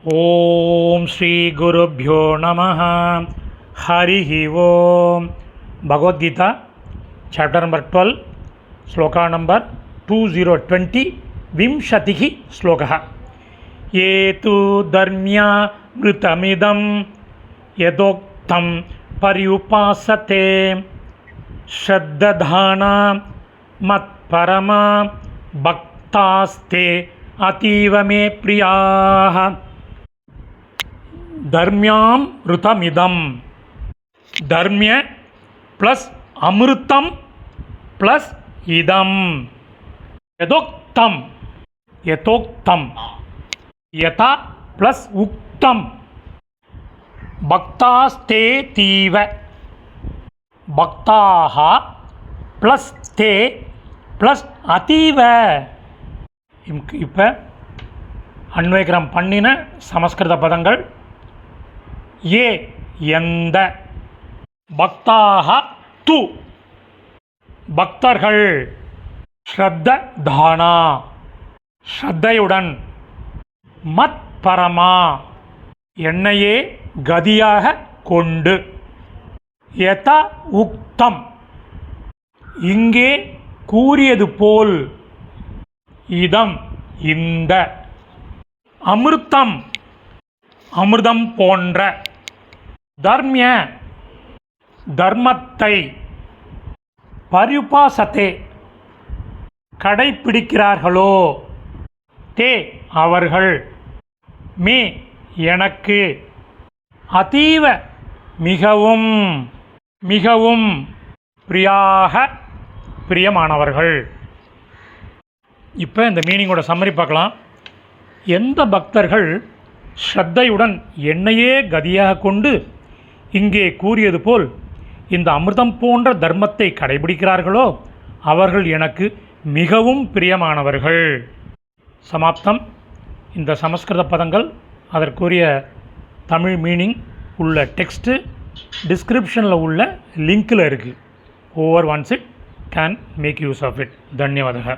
ॐ श्रीगुरुभ्यो नमः। हरिः ओं भगवद्गीता चाप्टर् नंबर ट्वेल्व श्लोका नंबर टू ज़ीरो ट्वेंटी विंशति श्लोक। ये तो धर्म्या मृतमिदं यदोक्तं पर्युपासते। श्रद्दधाना मत्परमा, भक्तास्ते अतीव मे प्रिया। தர்மியாம் ருதமிதம். தர்மிய ப்ளஸ் அமிர்தம் ப்ளஸ் இதம். யதோக்தம். யதோக்தம். யதா ப்ளஸ் உக்தம். பக்தாஸ்தே தீவ. பக்தாக ப்ளஸ் தே ப்ளஸ் அதீவ. இப்போ அன்வயக்கிரம் பண்ணின சமஸ்கிருத பதங்கள் ஏ எந்த பக்தாக து. பக்தர்கள் ஸ்ரத்த தானா. ஸ்ரத்தையுடன் மத் பரமா. என்னையே கதியாக கொண்டு. யத உக்தம். இங்கே கூறியது போல் இதம் இந்த. அமிர்தம். அமிர்தம் போன்ற தர்மிய தர்மத்தை பரிபாசத்தே கடைப்பிடிக்கிறார்களோ தே அவர்கள். மே எனக்கு அதீவ மிகவும் மிகவும் பிரியாக பிரியமானவர்கள். இப்போ இந்த மீனிங்கோட சம்மரி பார்க்கலாம். எந்த பக்தர்கள் ஸ்ரத்தையுடன் என்னையே கதியாக கொண்டு இங்கே கூறியது போல் இந்த அமிர்தம் போன்ற தர்மத்தை கடைபிடிக்கிறார்களோ அவர்கள் எனக்கு மிகவும் பிரியமானவர்கள். சமாப்தம். இந்த சமஸ்கிருத பதங்கள் அதற்குரிய தமிழ் மீனிங் உள்ள டெக்ஸ்ட்டு டிஸ்கிரிப்ஷனில் உள்ள லிங்க்கில் இருக்குது over once it can make use of it தன்யவாதக.